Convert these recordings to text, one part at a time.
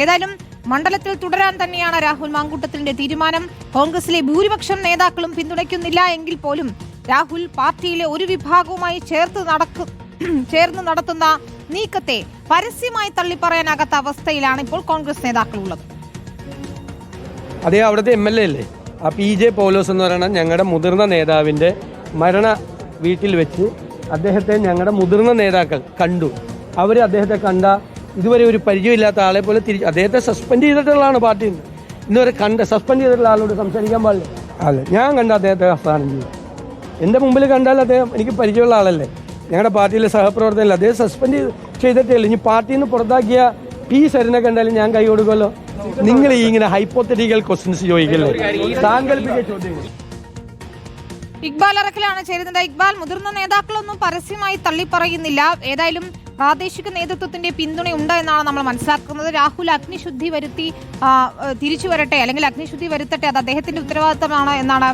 ഏതായാലും മണ്ഡലത്തിൽ തുടരാൻ തന്നെയാണ് രാഹുൽ മാങ്കൂട്ടത്തിന്റെ തീരുമാനം. കോൺഗ്രസിലെ ഭൂരിപക്ഷം നേതാക്കളും പിന്തുണയ്ക്കുന്നില്ല എങ്കിൽ പോലും രാഹുൽ പാർട്ടിയിലെ ഒരു വിഭാഗവുമായി ചേർത്ത് നടക്കു ചേർന്ന് നടത്തുന്ന നീക്കത്തെ പരസ്യമായി തള്ളിപ്പറയാനാകാത്ത അവസ്ഥയിലാണ് ഇപ്പോൾ കോൺഗ്രസ് നേതാക്കൾ ഉള്ളത് അതെ അവിടുത്തെ എം എൽ എ അല്ലേ? ആ പി ജെ പൗലോസ് എന്ന് പറയുന്ന ഞങ്ങളുടെ മുതിർന്ന നേതാവിന്റെ മരണ വീട്ടിൽ വെച്ച് അദ്ദേഹത്തെ ഞങ്ങളുടെ മുതിർന്ന നേതാക്കൾ കണ്ടു. അവർ അദ്ദേഹത്തെ കണ്ട ഇതുവരെ ഒരു പരിചയമില്ലാത്ത ആളെ പോലെ തിരിച്ച് അദ്ദേഹത്തെ സസ്പെൻഡ് ചെയ്തിട്ടുള്ളതാണ് പാർട്ടിയിൽ നിന്ന് ഇന്നുവരെ കണ്ട സസ്പെൻഡ് ചെയ്തിട്ടുള്ള ആളോട് സംസാരിക്കാൻ പാടില്ല. അല്ല ഞാൻ കണ്ട അദ്ദേഹത്തെ അവസാനം ചെയ്തു എന്റെ മുമ്പിൽ കണ്ടാൽ അദ്ദേഹം എനിക്ക് പരിചയമുള്ള ആളല്ലേ? ഞങ്ങളുടെ പാർട്ടിയിലെ സഹപ്രവർത്തകരല്ല അദ്ദേഹം സസ്പെൻഡ് ചെയ്ത് ചെയ്തിട്ടേ ഉള്ളൂ ഇനി പാർട്ടിയിൽ നിന്ന് പുറത്താക്കിയ പി സരിനെ കണ്ടാലും ഞാൻ കൈ കൊടുക്കുമല്ലോ? നിങ്ങൾ ഈ ഇങ്ങനെ ഹൈപ്പോത്തറ്റിക്കൽ ക്വസ്റ്റ്യൻസ് ചോദിക്കല്ലേ? സാങ്കല്പിക ചോദ്യങ്ങൾ ഇക്ബാൽ അറക്കലാണ് ചേരുന്നത്. ഇക്ബാൽ മുതിർന്ന നേതാക്കളൊന്നും പരസ്യമായി തള്ളിപ്പറയുന്നില്ല. ഏതായാലും പ്രാദേശിക നേതൃത്വത്തിന്റെ പിന്തുണ ഉണ്ട് എന്നാണ് നമ്മൾ മനസ്സിലാക്കുന്നത്. രാഹുൽ അഗ്നിശുദ്ധി വരുത്തി തിരിച്ചു വരട്ടെ അല്ലെങ്കിൽ അഗ്നിശുദ്ധി വരുത്തട്ടെ അത് അദ്ദേഹത്തിന്റെ ഉത്തരവാദിത്തമാണ് എന്നാണ്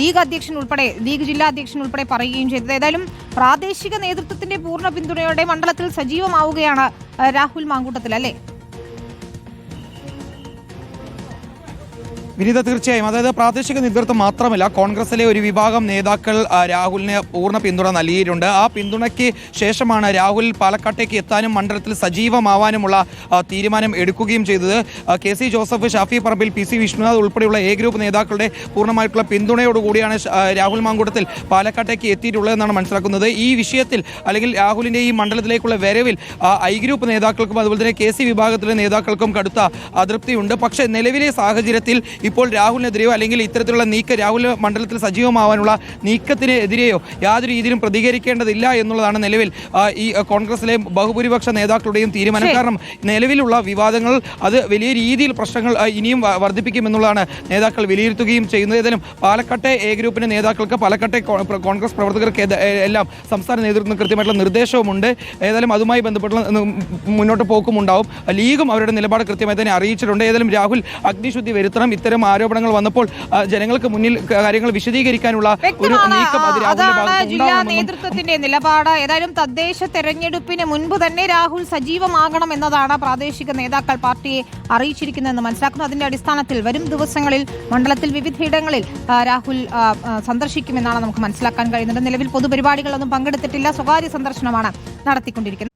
ലീഗ് അധ്യക്ഷൻ ഉൾപ്പെടെ ലീഗ് ജില്ലാ അധ്യക്ഷൻ ഉൾപ്പെടെ പറയുകയും ചെയ്തത്. ഏതായാലും പ്രാദേശിക നേതൃത്വത്തിന്റെ പൂർണ പിന്തുണയോടെ മണ്ഡലത്തിൽ സജീവമാവുകയാണ് രാഹുൽ മാങ്കൂട്ടത്തിൽ അല്ലേ? വിനീത തീർച്ചയായും. അതായത് പ്രാദേശിക നേതൃത്വം മാത്രമല്ല കോൺഗ്രസിലെ ഒരു വിഭാഗം നേതാക്കൾ രാഹുലിന് പൂർണ പിന്തുണ നൽകിയിട്ടുണ്ട്. ആ പിന്തുണയ്ക്ക് ശേഷമാണ് രാഹുൽ പാലക്കാട്ടേക്ക് എത്താനും മണ്ഡലത്തിൽ സജീവമാവാനുമുള്ള തീരുമാനം എടുക്കുകയും ചെയ്തത്. K C Joseph Shafi Parambil P C Vishnunath ഉൾപ്പെടെയുള്ള എ ഗ്രൂപ്പ് നേതാക്കളുടെ പൂർണമായിട്ടുള്ള പിന്തുണയോടുകൂടിയാണ് രാഹുൽ മാങ്കൂട്ടത്തിൽ പാലക്കാട്ടേക്ക് എത്തിയിട്ടുള്ളതെന്നാണ് മനസ്സിലാക്കുന്നത്. ഈ വിഷയത്തിൽ അല്ലെങ്കിൽ രാഹുലിന്റെ ഈ മണ്ഡലത്തിലേക്കുള്ള വരവിൽ ഐ ഗ്രൂപ്പ് നേതാക്കൾക്കും അതുപോലെ തന്നെ കെ സി വിഭാഗത്തിലെ നേതാക്കൾക്കും കടുത്ത അതൃപ്തിയുണ്ട്. പക്ഷേ നിലവിലെ സാഹചര്യത്തിൽ ഇപ്പോൾ രാഹുലിനെതിരെയോ അല്ലെങ്കിൽ ഇത്തരത്തിലുള്ള നീക്ക രാഹുൽ മണ്ഡലത്തിൽ സജീവമാവാനുള്ള നീക്കത്തിനെതിരെയോ യാതൊരു രീതിയിലും പ്രതികരിക്കേണ്ടതില്ല എന്നുള്ളതാണ് നിലവിൽ ഈ കോൺഗ്രസിലെ ബഹുഭൂരിപക്ഷ നേതാക്കളുടെയും തീരുമാനം. കാരണം നിലവിലുള്ള വിവാദങ്ങൾ അത് വലിയ രീതിയിൽ പ്രശ്നങ്ങൾ ഇനിയും വർദ്ധിപ്പിക്കുമെന്നുള്ളതാണ് നേതാക്കൾ വിലയിരുത്തുകയും ചെയ്യുന്നത്. ഏതായാലും പാലക്കാട്ടെ എ ഗ്രൂപ്പിന്റെ നേതാക്കൾക്ക് പാലക്കാട്ടെ കോൺഗ്രസ് പ്രവർത്തകർക്ക് എല്ലാം സംസ്ഥാന നേതൃത്വം കൃത്യമായിട്ടുള്ള നിർദ്ദേശവുമുണ്ട്. ഏതായാലും അതുമായി ബന്ധപ്പെട്ടുള്ള മുന്നോട്ട് പോക്കും ഉണ്ടാവും ലീഗും അവരുടെ നിലപാട് കൃത്യമായി തന്നെ അറിയിച്ചിട്ടുണ്ട്. ഏതായാലും രാഹുൽ അഗ്നിശുദ്ധി വരുത്തണം. ഇത്തരം ആരോപണങ്ങൾ വന്നപ്പോൾ ജനങ്ങൾക്ക് മുന്നിൽ കാര്യങ്ങൾ വിശദീകരിക്കാനുള്ള ഒരു നീക്കം അത് രാഹുലിന്റെ അതാണ് ജില്ലാ നേതൃത്വത്തിന്റെ നിലപാട്. ഏതായാലും തദ്ദേശ തെരഞ്ഞെടുപ്പിന് മുൻപ് തന്നെ രാഹുൽ സജീവമാകണം എന്നതാണ് പ്രാദേശിക നേതാക്കൾ പാർട്ടിയെ അറിയിച്ചിരിക്കുന്നതെന്ന് മനസ്സിലാക്കുന്നു. അതിന്റെ അടിസ്ഥാനത്തിൽ വരും ദിവസങ്ങളിൽ മണ്ഡലത്തിൽ വിവിധയിടങ്ങളിൽ രാഹുൽ സന്ദർശിക്കുമെന്നാണ് നമുക്ക് മനസ്സിലാക്കാൻ കഴിയുന്നത്. നിലവിൽ പൊതുപരിപാടികളൊന്നും പങ്കെടുത്തിട്ടില്ല. സ്വകാര്യ സന്ദർശനമാണ് നടത്തിക്കൊണ്ടിരിക്കുന്നത്.